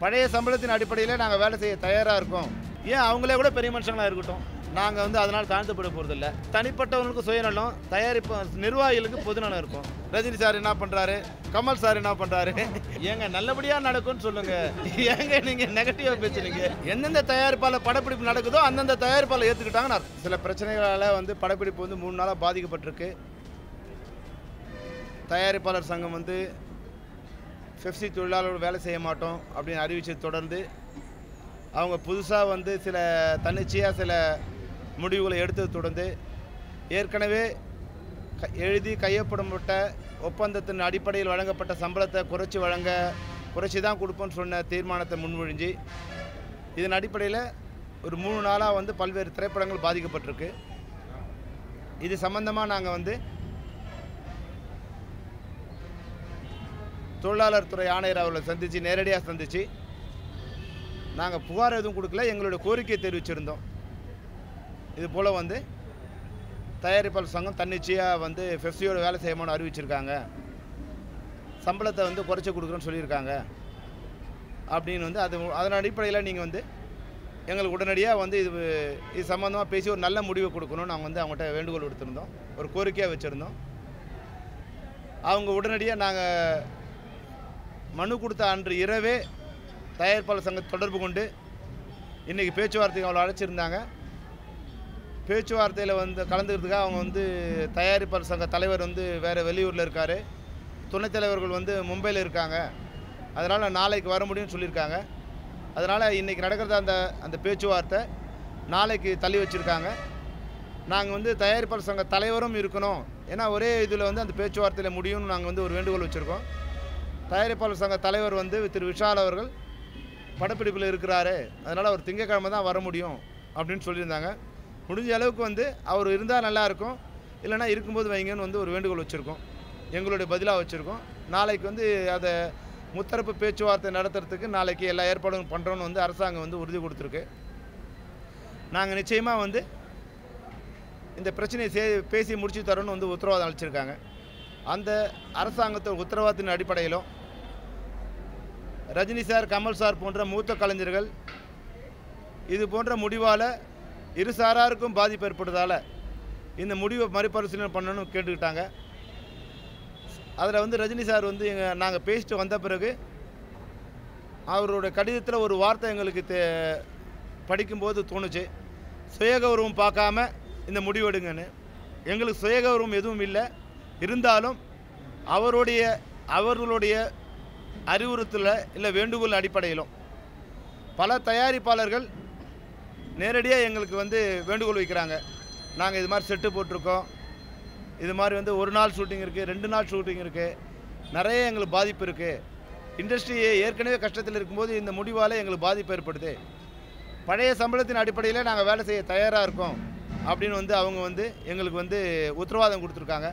பழைய சம்பளத்தின் அடிப்படையில் நாங்கள் வேலை செய்ய தயாராக இருக்கோம். ஏன்? அவங்களே கூட பெரிய மனுஷங்களாக இருக்கட்டும். நாங்கள் வந்து அதனால் தாழ்த்தப்பட போகிறதில்ல தனிப்பட்டவங்களுக்கு சுயநலம் தயாரிப்பு நிர்வாகிகளுக்கு பொதுநலம் இருக்கும். ரஜினி சார் என்ன பண்ணுறாரு கமல் சார் என்ன பண்ணுறாரு ஏங்க நல்லபடியாக நடக்கும்னு சொல்லுங்க. ஏங்க நீங்கள் நெகட்டிவாக பேசுறீங்க? எந்தெந்த தயாரிப்பால் படப்பிடிப்பு நடக்குதோ அந்தந்த தயாரிப்பால் ஏற்றுக்கிட்டாங்கன்னு சில பிரச்சனைகளால் வந்து படப்பிடிப்பு வந்து மூணு நாளாக பாதிக்கப்பட்டிருக்கு. தயாரிப்பாளர் சங்கம் வந்து பெப்சி தொழிலாளர்கள் வேலை செய்ய மாட்டோம் அப்படின்னு அறிவிச்சதை தொடர்ந்து அவங்க புதுசாக வந்து சில தன்னிச்சையாக சில முடிவுகளை எடுத்தது தொடர்ந்து ஏற்கனவே எழுதி கையொப்படப்பட்ட ஒப்பந்தத்தின் அடிப்படையில் வழங்கப்பட்ட சம்பளத்தை குறைச்சி வழங்க குறைச்சி தான் கொடுப்போம்னு சொன்ன தீர்மானத்தை முன்மொழிஞ்சு இதன் அடிப்படையில் ஒரு மூணு நாளாக வந்து பல்வேறு திரைப்படங்கள் பாதிக்கப்பட்டிருக்கு. இது சம்பந்தமாக நாங்கள் வந்து தொழிலாளர் துறை ஆணையர் அவர்களை சந்தித்து நேரடியாக சந்தித்து நாங்கள் புகார் எதுவும் கொடுக்கல. எங்களுடைய கோரிக்கையை தெரிவிச்சிருந்தோம். இது போல் வந்து தயாரிப்பாளர் சங்கம் தன்னிச்சையாக வந்து ஃபெஃப்சியோட வேலை செய்யணும்னு அறிவிச்சிருக்காங்க. சம்பளத்தை வந்து குறைச்சி கொடுக்குறோன்னு சொல்லியிருக்காங்க. அப்படின்னு வந்து அது அதன் அடிப்படையில் நீங்கள் வந்து எங்களுக்கு உடனடியாக வந்து இது இது சம்மந்தமாக பேசி ஒரு நல்ல முடிவை கொடுக்கணும்னு நாங்கள் வந்து அவங்ககிட்ட வேண்டுகோள் விடுத்திருந்தோம். ஒரு கோரிக்கையாக வச்சுருந்தோம். அவங்க உடனடியாக நாங்கள் மனு கொடுத்த அன்று இரவே தயாரிப்பாளர் சங்க தொடர்பு கொண்டு இன்றைக்கி பேச்சுவார்த்தைக்கு அவளை அழைச்சிருந்தாங்க. பேச்சுவார்த்தையில் வந்து கலந்துக்கிறதுக்காக அவங்க வந்து தயாரிப்பாளர் சங்க தலைவர் வந்து வேறு வெளியூரில் இருக்கார். துணைத் தலைவர்கள் வந்து மும்பையில் இருக்காங்க. அதனால் நாளைக்கு வர முடியும்னு சொல்லியிருக்காங்க. அதனால் இன்றைக்கி நடக்கிறத அந்த அந்த பேச்சுவார்த்தை நாளைக்கு தள்ளி வச்சுருக்காங்க. நாங்கள் வந்து தயாரிப்பாளர் சங்க தலைவரும் இருக்கணும். ஏன்னா ஒரே இதில் வந்து அந்த பேச்சுவார்த்தையில் முடியும்னு நாங்கள் வந்து ஒரு வேண்டுகோள் வச்சுருக்கோம். தயாரிப்பாளர் சங்க தலைவர் வந்து திரு விஷால் அவர்கள் படப்பிடிப்பில் இருக்கிறாரு அதனால் அவர் திங்கக்கிழமை தான் வர முடியும் அப்படின்னு சொல்லியிருந்தாங்க. முடிஞ்ச அளவுக்கு வந்து அவர் இருந்தால் நல்லாயிருக்கும் இல்லைன்னா இருக்கும்போது வைங்கன்னு வந்து ஒரு வேண்டுகோள் வச்சுருக்கோம். எங்களுடைய பதிலாக வச்சுருக்கோம். நாளைக்கு வந்து அதை முத்தரப்பு பேச்சுவார்த்தை நடத்துறதுக்கு நாளைக்கு எல்லா ஏற்பாடும் பண்ணுறோன்னு வந்து அரசாங்கம் வந்து உறுதி கொடுத்துருக்கு. நாங்கள் நிச்சயமாக வந்து இந்த பிரச்சனையை சே பேசி முடிச்சு தரோன்னு வந்து உத்தரவாதம் அளிச்சிருக்காங்க. அந்த அரசாங்கத்தோட உத்தரவாதத்தின் அடிப்படையிலும் ரஜினி சார் கமல் சார் போன்ற மூத்த கலைஞர்கள் இது போன்ற முடிவால் இரு சாராருக்கும் பாதிப்பு ஏற்பட்டதால் இந்த முடிவை மறுபரிசீலனை பண்ணணும்னு கேட்டுக்கிட்டாங்க. அதில் வந்து ரஜினி சார் வந்து எங்கள் நாங்கள் பேசிட்டு வந்த பிறகு அவரோட கடிதத்தில் ஒரு வார்த்தை எங்களுக்கு தே படிக்கும்போது தோணுச்சு. சுயகௌரவம் பார்க்காம இந்த முடிவெடுங்கன்னு எங்களுக்கு சுயகௌரவம் எதுவும் இல்லை. இருந்தாலும் அவருடைய அவர்களுடைய அறிவுறுத்தல இல்லை வேண்டுகோள் அடிப்படையிலும். பல தயாரிப்பாளர்கள் நேரடியாக எங்களுக்கு வந்து வேண்டுகோள் வைக்கிறாங்க. நாங்கள் இது மாதிரி செட்டு போட்டிருக்கோம். இது மாதிரி வந்து ஒரு நாள் ஷூட்டிங் இருக்குது ரெண்டு நாள் ஷூட்டிங் இருக்குது நிறைய எங்களுக்கு பாதிப்பு இருக்குது இண்டஸ்ட்ரி ஏற்கனவே கஷ்டத்தில் இருக்கும்போது இந்த முடிவால் எங்களுக்கு பாதிப்பு ஏற்படுது. பழைய சம்பளத்தின் அடிப்படையில் நாங்கள் வேலை செய்ய தயாராக இருக்கோம் அப்படின்னு வந்து அவங்க வந்து எங்களுக்கு வந்து உத்தரவாதம் கொடுத்துருக்காங்க.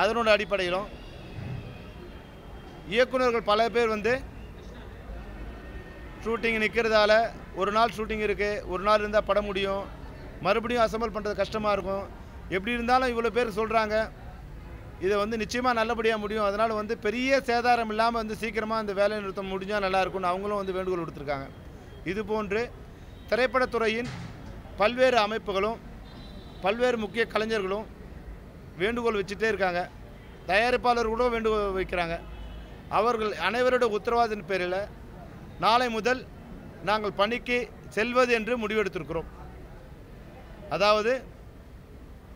அதனோட அடிப்படையிலும் இயக்குனர்கள் பல பேர் வந்து ஷூட்டிங் நிற்கிறதால ஒரு நாள் ஷூட்டிங் இருக்குது ஒரு நாள் இருந்தால் படம் முடியும். மறுபடியும் அசம்பிள் பண்ணுறது கஷ்டமாக இருக்கும். எப்படி இருந்தாலும் இவ்வளோ பேர் சொல்கிறாங்க இதை வந்து நிச்சயமாக நல்லபடியாக முடியும். அதனால் வந்து பெரிய சேதாரம் இல்லாமல் வந்து சீக்கிரமாக அந்த வேலை நிறுத்தம் முடிஞ்சால் நல்லாயிருக்கும்னு அவங்களும் வந்து வேண்டுகோள் கொடுத்துருக்காங்க இது போன்று திரைப்படத்துறையின் பல்வேறு அமைப்புகளும் பல்வேறு முக்கிய கலைஞர்களும் வேண்டுகோள் வச்சுட்டே இருக்காங்க. தயாரிப்பாளர் கூட வேண்டுகோள் வைக்கிறாங்க. அவர்கள் அனைவரோட உத்தரவாதத்தின் பேரில் நாளை முதல் நாங்கள் பணிக்கு செல்வது என்று முடிவெடுத்திருக்கிறோம். அதாவது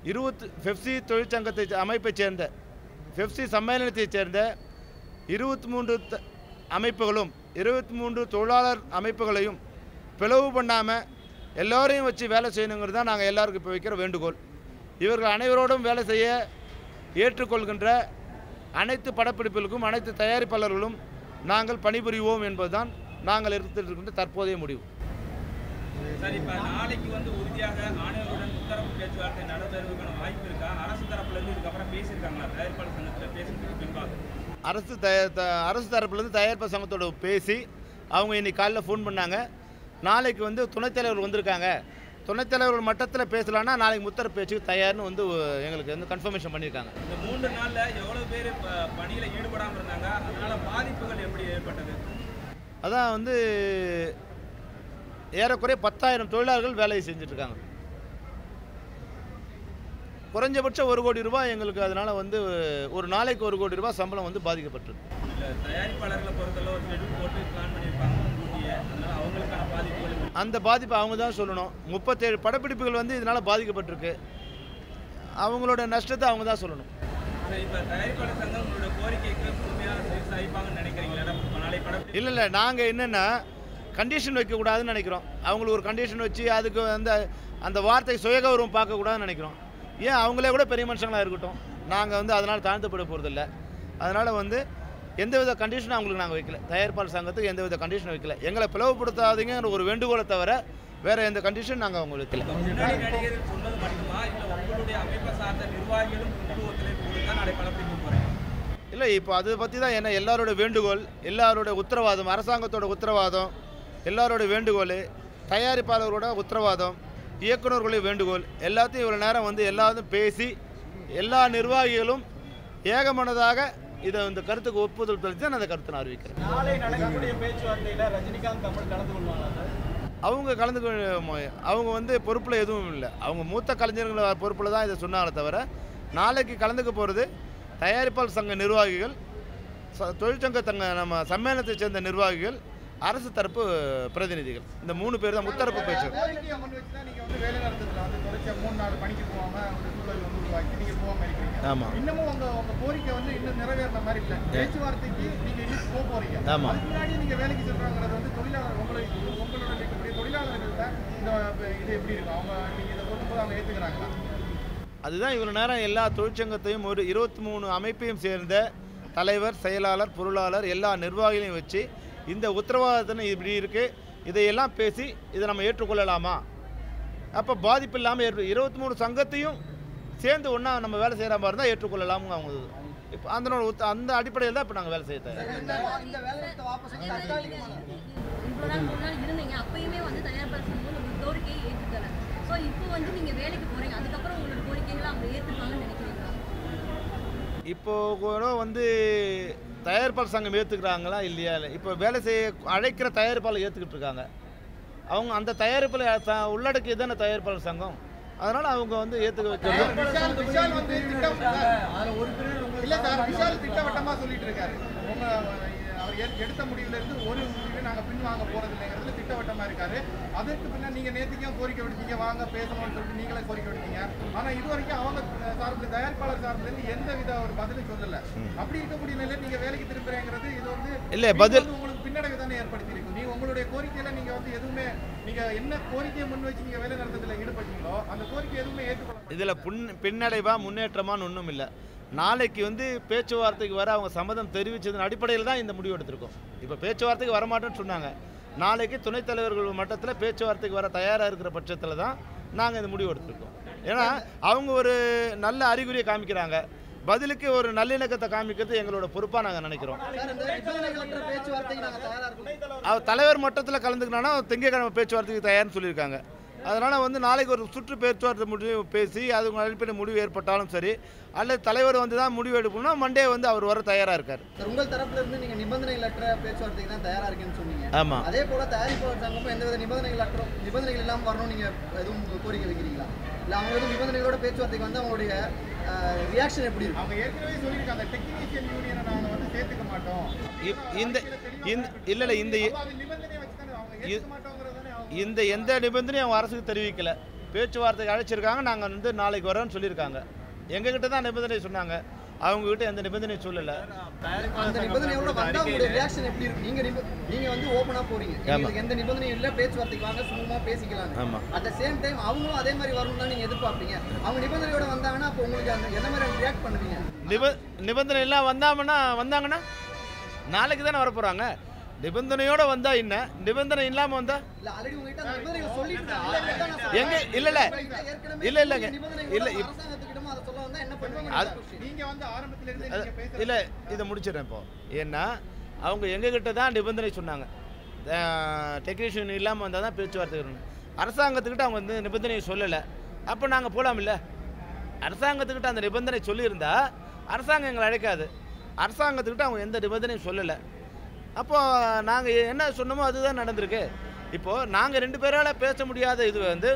இருபத்து பெப்சி தொழிற்சங்கத்தை அமைப்பைச் சேர்ந்த பெப்சி சம்மேளனத்தைச் சேர்ந்த இருபத்தி மூன்று த- அமைப்புகளும் இருபத்தி மூன்று தொழிலாளர் அமைப்புகளையும் பிளவு பண்ணாமல் எல்லோரையும் வச்சு வேலை செய்யணுங்கிறது தான் நாங்கள் எல்லாருக்கும் இப்போ வைக்கிற வேண்டுகோள். இவர்கள் அனைவரோடும் வேலை செய்ய ஏற்றுக்கொள்கின்ற அனைத்து படப்பிடிப்புகளுக்கும் அனைத்து தயாரிப்பாளர்களும் நாங்கள் பணிபுரிவோம் என்பதுதான் நாங்கள் இருக்கின்ற தற்போதைய முடிவு. சார் இப்ப நாளைக்கு வந்து உறுதியாக ஆணையர்களுடன் முத்தரப்பு பேச்சுவார்த்தை நடைபெறுவதற்கான வாய்ப்பு இருக்கா? அரசு தரப்புல இருந்து இதுக்கப்புறம் பேசியிருக்காங்களா? தயாரிப்பாளர் சங்கத்துல பேசுறதுக்கு பின்பாக. அரசு அரசு தரப்புலேருந்து தயாரிப்பு சங்கத்தோட பேசி அவங்க இன்னைக்கு காலைல ஃபோன் பண்ணாங்க. நாளைக்கு வந்து துணைத் தலைவர் வந்திருக்காங்க. துணைத் தலைவர் மட்டத்தில் பேசலான்னா நாளைக்கு முத்தர பேச்சுக்கு தயார்னு வந்து எங்களுக்கு வந்து கன்ஃபர்மேஷன் பண்ணியிருக்காங்க இந்த மூன்று நாள்ல எவ்வளவு பேர் பணியில ஈடுபடாம இருந்தாங்க? அதனால பாதிப்புகள் எப்படி ஏற்பட்டது? அதான் வந்து ஏறக்குறைய பத்தாயிரம் தொழிலாளர்கள் வேலையை செஞ்சுட்ருக்காங்க. குறைஞ்சபட்சம் ஒரு கோடி ரூபாய் எங்களுக்கு அதனால் வந்து ஒரு நாளைக்கு ஒரு கோடி ரூபாய் சம்பளம் வந்து பாதிக்கப்பட்டிருக்கு. தயாரிப்பாளர்களை பொறுத்தளவு போட்டு பிளான் பண்ணியிருப்பாங்க அந்த பாதிப்பை அவங்க தான் சொல்லணும். முப்பத்தேழு படப்பிடிப்புகள் வந்து இதனால் பாதிக்கப்பட்டிருக்கு. அவங்களோட நஷ்டத்தை அவங்க தான் சொல்லணும். இல்லை இல்லை நாங்கள் என்னென்னா கண்டிஷன் வைக்கக்கூடாதுன்னு நினைக்கிறோம். அவங்களுக்கு ஒரு கண்டிஷன் வச்சு அதுக்கு அந்த அந்த வார்த்தை சுயகௌரவம் பார்க்கக்கூடாதுன்னு நினைக்கிறோம். ஏன் அவங்களே கூட பெரிய மனுஷங்களாக இருக்கட்டும். நாங்கள் வந்து அதனால் தாழ்த்தப்பட போகிறதில்ல அதனால் வந்து எந்தவித கண்டிஷனும் அவங்களுக்கு நாங்கள் வைக்கல. தயாரிப்பாளர் சங்கத்துக்கு எந்தவித கண்டிஷன் வைக்கல. எங்களை பிளவுபடுத்தாதீங்கிற ஒரு வேண்டுகோளை தவிர வேறு எந்த கண்டிஷன் நாங்கள் அவங்களுக்கு வைக்கல. இல்ல இப்போ அதை பற்றி தான் என்ன? எல்லாரோட வேண்டுகோள் எல்லாரோட உத்தரவாதம் அரசாங்கத்தோட உத்தரவாதம் எல்லாரோட வேண்டுகோள் தயாரிப்பாளர்களோட உத்தரவாதம் இயக்குனர்களுடைய வேண்டுகோள் எல்லாத்தையும் இவ்வளோ நேரம் வந்து எல்லாத்தையும் பேசி எல்லா நிர்வாகிகளும் ஏகமனதாக இதை இந்த கருத்துக்கு ஒப்புதல் தெரிவித்து நான் அந்த கருத்தை நான் அறிவிக்கிறேன். நாளை நடக்கக்கூடிய பேச்சுவார்த்தையில ரஜினிகாந்த் கமல் கலந்து கொள்வாங்களா அவங்க கலந்து அவங்க வந்து பொறுப்பில் எதுவும் இல்லை. அவங்க மூத்த கலைஞர்கள் பொறுப்பில் தான் இதை சொன்னாங்களே தவிர நாளைக்கு கலந்துக்க போகிறது தயாரிப்பாளர் சங்க நிர்வாகிகள் தொழிற்சங்க தங்க நம்ம சம்மேளனத்தை சேர்ந்த நிர்வாகிகள் அரசு தரப்பு பிரதிநிதிகள். இந்த மூணு பேர் தான் முத்தரப்பு பேச்சு. ஆமாம் இன்னமும் உங்க உங்க கோரிக்கை வந்து இன்னும் நிறைவேறின மாதிரி இல்ல. பேச்சுவார்த்தைக்கு நீங்க இன்னும் போக போறீங்க. ஆமா. அதுக்கு முன்னாடி நீங்க வேலைக்கு சொல்றாங்கிறது வந்து தொழிலாளர் உங்களை உங்களோட இருக்கக்கூடிய தொழிலாளர்கள்ட்ட இந்த இது எப்படி இருக்கும்? அவங்க நீங்க இதை சொல்லும்போது அவங்க ஏத்துக்கிறாங்களா? அதுதான் இவ்வளோ நேரம் எல்லா தொழிற்சங்கத்தையும் ஒரு இருபத்தி மூணு அமைப்பையும் சேர்ந்த தலைவர் செயலாளர் பொருளாளர் எல்லா நிர்வாகிகளையும் வச்சு இந்த உத்தரவாதத்தின இப்படி இருக்குது இதையெல்லாம் பேசி இதை நம்ம ஏற்றுக்கொள்ளலாமா? அப்போ பாதிப்பு இல்லாமல் ஏற்று இருபத்தி மூணு சங்கத்தையும் சேர்ந்து ஒன்றா நம்ம வேலை செய்கிற மாதிரி இருந்தால் ஏற்றுக்கொள்ளலாம்னு அவங்க. இப்போ அந்த உத்த- அந்த அடிப்படையில் தான் இப்போ நாங்கள் வேலை செய்ய தயார் இப்போ வந்து நீங்கள் வேலைக்கு போகிறீங்க அதுக்கப்புறம் உங்களோட கோரிக்கைகளை அவங்க ஏற்றுப்பாங்கன்னு நினைக்கிறீங்களா இப்போ கூட வந்து தயாரிப்பாளர் சங்கம் ஏற்றுக்கிறாங்களா இல்லையா? இல்லை இப்போ வேலை செய்ய அழைக்கிற தயாரிப்பாளர் ஏற்றுக்கிட்டு இருக்காங்க. அவங்க அந்த தயாரிப்பில் த- உள்ளடக்கியது தானே தயாரிப்பாளர் சங்கம்? அதனால் அவங்க வந்து ஏற்றுக்க வைக்கிறது. வந்து சார் விஷால் திட்டவட்டமா சொல்லிட்டு இருக்காரு. அவர் எடுத்த முடிவுல இருந்து ஒரு முடிவு நாங்க பின்வாங்க போறது திட்டவட்டமா இருக்காரு. அதற்கு பின்ன நீங்க நேத்திக்கும் கோரிக்கை விடுத்தீங்க வாங்க பேசணும்னு சொல்லிட்டு நீங்களே கோரிக்கை விடுத்தீங்க. ஆனா இது வரைக்கும் அவங்க சார்பில் தயாரிப்பாளர் சார்பில் இருந்து எந்த வித ஒரு பதிலும் சொல்லல. அப்படி இருக்கக்கூடிய நிலையில நீங்க வேலைக்கு திரும்புறேங்கிறது இது வந்து இல்ல, பதில்- உங்களுக்கு பின்னடைவு தானே ஏற்படுத்தி இருக்கும் நீங்க உங்களுடைய கோரிக்கையில நீங்க வந்து எதுவுமே நீங்க என்ன கோரிக்கையை முன் வச்சு நீங்க வேலை நடத்தத்துல ஈடுபட்டீங்களோ அந்த கோரிக்கை எதுவுமே ஏற்றுக்கொள்ள இதில் புன் பின்னடைவா முன்னேற்றமான்னு ஒன்றும் இல்லை. நாளைக்கு வந்து பேச்சுவார்த்தைக்கு வர அவங்க சம்மதம் தெரிவித்ததன் அடிப்படையில் தான் இந்த முடிவு எடுத்திருக்கோம். இப்போ பேச்சுவார்த்தைக்கு வரமாட்டோம்னு சொன்னாங்க. நாளைக்கு துணைத் தலைவர்கள் மட்டத்தில் பேச்சுவார்த்தைக்கு வர தயாராக இருக்கிற பட்சத்தில் தான் நாங்கள் இந்த முடிவு எடுத்திருக்கோம். ஏன்னா அவங்க ஒரு நல்ல அறிகுறியை காமிக்கிறாங்க. பதிலுக்கு ஒரு நல்லிணக்கத்தை காமிக்கிறது எங்களோட பொறுப்பாக நாங்கள் நினைக்கிறோம். அவர் தலைவர் மட்டத்தில் கலந்துக்கினா திங்கக்கிழமை பேச்சுவார்த்தைக்கு தயார்னு சொல்லியிருக்காங்க. அதனால் வந்து நாளைக்கு ஒரு சுற்று பேச்சுவார்த்தை முடிவு பேசி அது அடிப்படை முடிவு ஏற்பட்டாலும் சரி அல்லது தலைவர் வந்து தான் முடிவு எடுக்கணும்னா மண்டே வந்து அவர் வர தயாராக இருக்கார். சார் உங்கள் தரப்புல இருந்து நீங்கள் நிபந்தனைகளற்ற பேச்சுவார்த்தைக்கு தான் தயாராக இருக்கேன்னு சொன்னீங்க. ஆமாம் அதே போல தயாரிப்பாளர் சங்கமும் எந்தவித நிபந்தனைகளற்ற நிபந்தனைகள் இல்லாமல் வரணும் நீங்கள் எதுவும் கோரிக்கை வைக்கிறீங்களா? இல்லை அவங்க எதுவும் நிபந்தனைகளோட பேச்சுவார்த்தைக்கு வந்து அவங்களுடைய ரியாக்ஷன் எப்படி இருக்கும் அவங்க ஏற்கனவே சொல்லியிருக்காங்க டெக்னீஷியன் யூனியனை நாங்க வந்து சேர்த்துக்க மாட்டோம். இந்த இந்த இல்லை இல்லை இந்த நிபந்தனையை வச்சு தானே அவங்க தானே அவங்க இந்த எந்த நிபந்தனையும் அவங்க அரசுக்கு தெரிவிக்கல. பேச்சுவார்த்தைக்கு அழைச்சிருக்காங்க நாங்கள் வந்து நாளைக்கு வரோன்னு சொல்லியிருக்காங்க. எங்ககிட்ட தான் நிபந்தனை சொன்னாங்க. அவங்ககிட்ட எந்த நிபந்தனையும் சொல்லலை. அந்த நிபந்தனையோட வந்தா உங்களுடைய ரியாக்ஷன் எப்படி இருக்கும்? நீங்க நீங்க வந்து ஓபனா போறீங்க. எந்த நிபந்தனையும் இல்ல பேச்சுவார்த்தைக்கு வாங்க சும்மா பேசிக்கலாம் ஆமா. அட் த சேம் டைம் அவங்களும் அதே மாதிரி வரணும் தான் நீங்க எதிர்பார்ப்பீங்க. அவங்க நிபந்தனையோட வந்தாங்கன்னா அப்போ உங்களுக்கு அந்த என்ன மாதிரி ரியாக்ட் பண்ணுவீங்க? நிப நிபந்தனை எல்லாம் வந்தாமன்னா வந்தாங்கன்னா நாளைக்கு தானே வரப்போகிறாங்க நிபந்தனையோட வந்தா என்ன? நிபந்தனை இல்லாமல் வந்தா. எங்க? இல்ல இல்ல. இல்ல இல்லைங்க. இல்ல இப்- அரசாங்கத்துக்கிட்டமா அதை சொல்ல வந்தா என்ன பண்ணுவீங்க அது- நீங்க வந்து ஆரம்பத்துல இருந்து அது- நீங்க பேசுற இல்ல இதை முடிச்சிடுறேன் இப்போ. ஏன்னா அவங்க எங்ககிட்ட தான் நிபந்தனை சொன்னாங்க. டெக்னீஷியன் இல்லாமல் வந்தால் தான் பேச்சுவார்த்தை வரணும். அரசாங்கத்துக்கிட்ட அவங்க வந்து நிபந்தனையை சொல்லலை. அப்போ நாங்கள் போகலாம் இல்லை அரசாங்கத்துக்கிட்ட அந்த நிபந்தனை சொல்லியிருந்தா அரசாங்கம் எங்களை அழைக்காது. அரசாங்கத்துக்கிட்ட அவங்க எந்த நிபந்தனையும் சொல்லலை. அப்போ நாங்கள் என்ன சொன்னோமோ அதுதான் நடந்திருக்கு. இப்போது நாங்கள் ரெண்டு பேரால் பேச முடியாத இது வந்து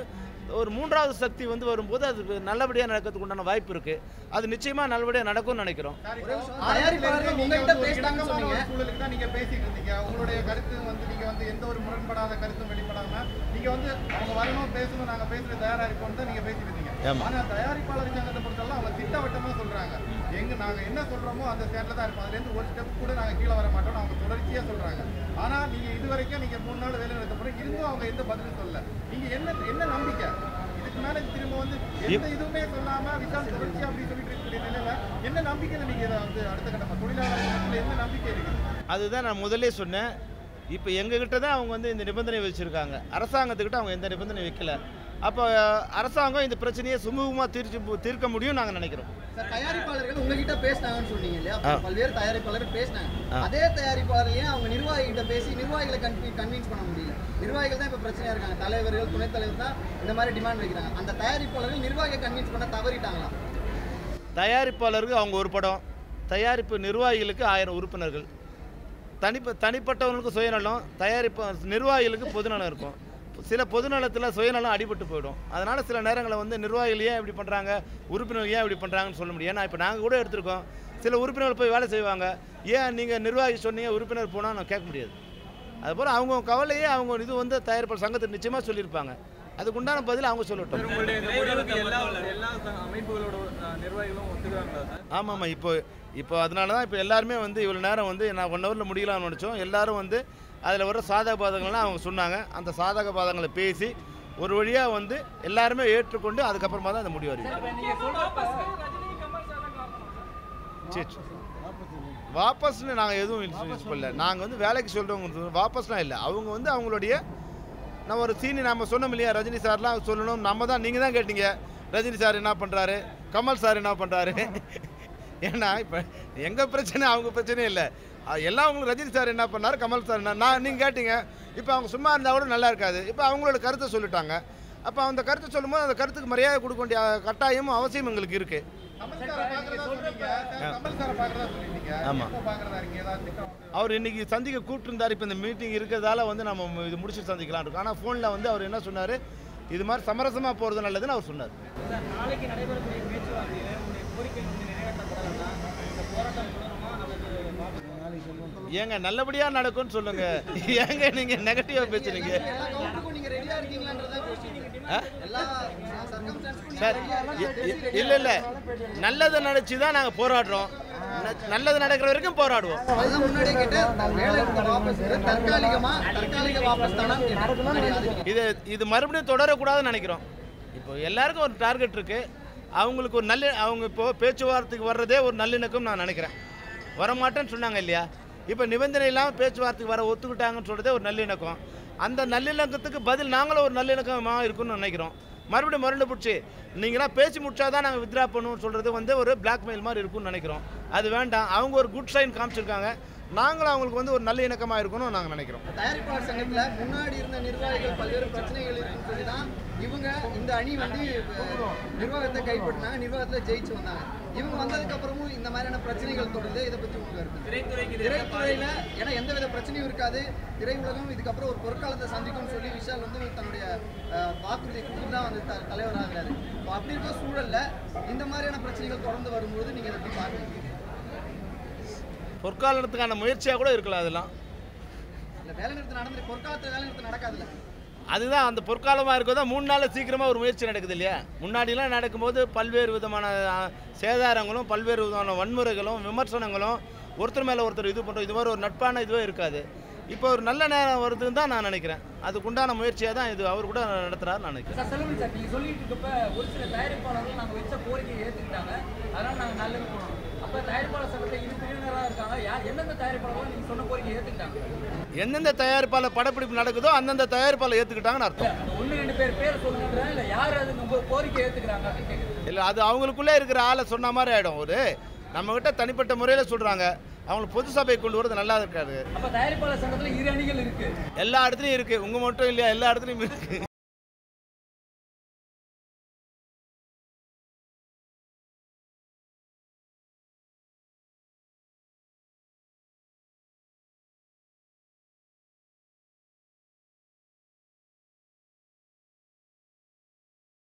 ஒரு மூன்றாவது சக்தி வந்து வரும்போது அது நல்லபடியாக நடக்கிறதுக்கு உண்டான வாய்ப்பு இருக்குது அது நிச்சயமாக நல்லபடியாக நடக்கும்னு நினைக்கிறோம். எங்க நாங்க என்ன சொல்றோமோ அந்த ஸ்டேட்ல தான் இருப்போம். அதுல இருந்து ஒரு ஸ்டெப் கூட நாங்க கீழே வர மாட்டோம் அவங்க தொடர்ச்சியா சொல்றாங்க. ஆனா நீங்க இது வரைக்கும் நீங்க மூணு நாள் வேலை நிறுத்த போறீங்க. இருந்தும் அவங்க எந்த பதிலும் சொல்லல. நீங்க என்ன என்ன நம்பிக்கை? இதுக்கு மேல திரும்ப வந்து எந்த இதுவுமே சொல்லாம விஷால் தொடர்ச்சி அப்படி சொல்லிட்டு இருக்கக்கூடிய நிலையில என்ன நம்பிக்கையில நீங்க இதை வந்து அடுத்த கட்டமா தொழிலாளர் சங்கத்துல என்ன நம்பிக்கை இருக்குது? அதுதான் நான் முதல்லே சொன்னேன். இப்போ எங்ககிட்ட தான் அவங்க வந்து இந்த நிபந்தனை வச்சுருக்காங்க. அரசாங்கத்துக்கிட்ட அவங்க எந்த நிபந்தனை வைக்கல. அப்போ அரசாங்கம் இந்த பிரச்சனையை சுமூகமாக தீர்த்து தீர்க்க முடியும் நாங்கள் நினைக்கிறோம். சார் தயாரிப்பாளர்கள் உங்ககிட்ட பேசினாங்கன்னு சொன்னீங்க இல்லையா. பல்வேறு தயாரிப்பாளர்கள் பேசினாங்க. அதே தயாரிப்பாளர்களே அவங்க நிர்வாகிகிட்ட பேசி நிர்வாகிகளை கன்வி கன்வின்ஸ் பண்ண முடியல? நிர்வாகிகள் தான் இப்போ பிரச்சனையா இருக்காங்க. தலைவர்கள் துணைத் தலைவர் தான் இந்த மாதிரி டிமாண்ட் வைக்கிறாங்க. அந்த தயாரிப்பாளர்கள் நிர்வாகியை கன்வின்ஸ் பண்ண தவறிட்டாங்களா? தயாரிப்பாளருக்கு அவங்க ஒரு படம் தயாரிப்பு நிர்வாகிகளுக்கு ஆயிரம் உறுப்பினர்கள். தனிப்ப தனிப்பட்டவங்களுக்கு சுயநலம் தயாரிப்பு நிர்வாகிகளுக்கு பொதுநலம் இருக்கும். சில பொதுநலத்தில் சுயநலம் அடிபட்டு போயிடும். அதனால் சில நேரங்களில் வந்து நிர்வாகிகள் ஏன் இப்படி பண்ணுறாங்க உறுப்பினர்கள் ஏன் இப்படி பண்ணுறாங்கன்னு சொல்ல முடியும் ஏன்னா இப்போ நாங்கள் கூட எடுத்திருக்கோம். சில உறுப்பினர்கள் போய் வேலை செய்வாங்க. ஏன் நீங்கள் நிர்வாகி சொன்னீங்க உறுப்பினர் போனால் நான் கேட்க முடியாது. அதுபோல் அவங்க கவலையே அவங்க இது வந்து தயாரிப்பாளர் சங்கத்துக்கு நிச்சயமாக சொல்லியிருப்பாங்க. அதுக்குண்டான பதில் அவங்க சொல்லட்டும். ஆமாம் ஆமாம் இப்போ இப்போ அதனால தான் இப்போ எல்லாருமே வந்து இவ்வளோ நேரம் வந்து நான் ஒன் ஹவரில் முடிக்கலாம்னு நினச்சோம். எல்லாரும் வந்து அதில் வர சாதக பாதகங்கள்லாம் அவங்க சொன்னாங்க. அந்த சாதக பாதகங்களை பேசி ஒரு வழியாக வந்து எல்லாருமே ஏற்றுக்கொண்டு அதுக்கப்புறமா தான் அந்த முடிவு அறிவிக்கும் சரி. சரி. வாபஸ்னு நாங்கள் எதுவும் யூஸ் பண்ணல. நாங்கள் வந்து வேலைக்கு சொல்கிறவங்க வாபஸ்லாம் இல்லை. அவங்க வந்து அவங்களுடைய நம்ம ஒரு சீனி நம்ம சொன்னோம் இல்லையா? ரஜினி சார்லாம் சொல்லணும். நம்ம தான் நீங்கள் தான் கேட்டீங்க. ரஜினி சார் என்ன பண்ணுறாரு கமல் சார் என்ன பண்ணுறாரு ஏன்னா இப்போ எங்கள் பிரச்சனை? அவங்க பிரச்சனை இல்லை. எல்லாம் அவங்களுக்கு ரஜினி சார் என்ன பண்ணாரு கமல் சார் என்ன நான் நீங்கள் கேட்டீங்க. இப்போ அவங்க சும்மா இருந்தால் கூட நல்லா இருக்காது. இப்போ அவங்களோட கருத்தை சொல்லிட்டாங்க. அப்போ அந்த கருத்தை சொல்லும்போது அந்த கருத்துக்கு மரியாதை கொடுக்க வேண்டிய கட்டாயமும் அவசியம் எங்களுக்கு இருக்குது கமல் சாரை பாக்குறதா சொன்னீங்க சார், கமல் சாரை பாக்குறதா சொல்லிட்டீங்க. ஆமா. எப்போ பாக்குறதா இருக்கீங்க? ஏதாவது திட்டம் வந்து- அவர் இன்னைக்கு சந்திக்க கூப்பிட்டுருந்தார். இப்போ இந்த மீட்டிங் இருக்கிறதால வந்து நம்ம இது முடிச்சு சந்திக்கலாம் இருக்கோம் ஆனால் ஃபோனில் வந்து அவர் என்ன சொன்னார்? இது மாதிரி சமரசமாக போகிறது நல்லதுன்னு அவர் சொன்னார் நாளைக்கு நடைபெறக்கூடிய பேச்சுவார்த்தையில உங்களுடைய கோரிக்கை வந்து நிறைவேற்றப்படலைன்னா இந்த போராட்டம் தொடருமா அல்லது ஏங்க நல்லபடியாக நடக்கும்னு சொல்லுங்க. ஏங்க பேசுறீங்க? நீங்க? எல்லா சர்க்கம்ஸ்டான்ஸ்க்கும் சார் இல்லை இல்லை. நல்லதை நினச்சி தான் நாங்கள் போராடுறோம். நல்லது நடக்கிற வரைக்கும் போராடுவோம். இது இது இது மறுபடியும் தொடரக்கூடாதுன்னு நினைக்கிறோம். இப்போ எல்லாருக்கும் ஒரு டார்கெட் இருக்குது அவங்களுக்கு ஒரு நல்ல அவங்க இப்போ பேச்சுவார்த்தைக்கு வர்றதே ஒரு நல்லிணக்கம் நான் நினைக்கிறேன். வரமாட்டேன்னு சொன்னாங்க இல்லையா? இப்போ நிபந்தனை இல்லாமல் பேச்சுவார்த்தைக்கு வர ஒத்துக்கிட்டாங்கன்னு சொல்கிறதே ஒரு நல்லிணக்கம். அந்த நல்லிணக்கத்துக்கு பதில் நாங்களும் ஒரு நல்லிணக்கமாக இருக்கும்னு நினைக்கிறோம். மறுபடியும் மருந்து பிடிச்சி நீங்களாம் பேசி முடிச்சாதான் நாங்கள் வித்ரா பண்ணுவோம்னு சொல்கிறது வந்து ஒரு பிளாக்மெயில் மாதிரி இருக்கும்னு நினைக்கிறோம். அது வேண்டாம். அவங்க ஒரு குட் சைன் காமிச்சிருக்காங்க. நாங்களும் அவங்களுக்கு வந்து ஒரு நல்ல இணக்கமாக இருக்கணும்னு நாங்கள் நினைக்கிறோம். தயாரிப்பாளர் சங்கத்துல முன்னாடி இருந்த நிர்வாகிகள் பல்வேறு பிரச்சனைகள் இருக்குன்னு சொல்லி தான் இவங்க இந்த அணி வந்து நிர்வாகத்தை கைப்பற்றினாங்க நிர்வாகத்துல ஜெயிச்சு வந்தாங்க. இவங்க வந்ததுக்கு அப்புறமும் இந்த மாதிரியான பிரச்சனைகள் தொடருது இதை பத்தி உங்களுக்கு இருக்கு. திரைத்துறையில ஏன்னா எந்த வித பிரச்சனையும் இருக்காது. திரையுலகம் இதுக்கப்புறம் ஒரு பொற்காலத்தை சந்திக்கும்னு சொல்லி விஷால் வந்து தன்னுடைய வாக்குறுதி கொடுத்து தான் வந்து த- தலைவராகிறாரு. அப்படி இருக்க சூழல்ல இந்த மாதிரியான பிரச்சனைகள் தொடர்ந்து வரும்போது நீங்க இதை எப்படி பார்க்குறீங்க. பொற்காலத்துக்கான முயற்சியாக கூட இருக்கலாம் அதெல்லாம். அதுதான் அந்த பொற்காலமாக இருக்கதா மூணு நாள் சீக்கிரமாக ஒரு முயற்சி நடக்குது இல்லையா? முன்னாடிலாம் நடக்கும்போது பல்வேறு விதமான சேதாரங்களும் பல்வேறு விதமான வன்முறைகளும் விமர்சனங்களும் ஒருத்தர் மேலே ஒருத்தர் இது பண்ணுறோம் இது மாதிரி ஒரு நட்பான இதுவே இருக்காது. இப்போ ஒரு நல்ல நேரம் வருதுன்னு தான் நான் நினைக்கிறேன். அதுக்குண்டான முயற்சியாக தான் இது அவர் கூட நடத்துகிறாரு நான் நினைக்கிறேன். சார் நீங்கள் சொல்லிட்டு இருக்கப்ப ஒரு சில தயாரிப்பாளர்கள் நாங்கள் வச்ச கோரிக்கையை ஏற்றுக்கிட்டாங்க அதனால நாங்கள் நல்லது போனோம். எந்தெந்த தயாரிப்பாளர் படப்பிடிப்பு நடக்குதோ அந்தந்த தயாரிப்பாளர் ஏற்றுக்கிட்டாங்கன்னு அர்த்தம். இல்லை யார் அது அவங்களுக்குள்ளே இருக்கிற ஆளை சொன்ன மாதிரி ஆகிடும் ஒரு நம்மக்கிட்ட தனிப்பட்ட முறையில் சொல்கிறாங்க அவங்களுக்கு பொது சபை கொண்டு வரது நல்லா இருக்குது. எல்லா இடத்துலையும் இருக்குது உங்கள் மட்டும் இல்லையா? எல்லா இடத்துலையும் இருக்குது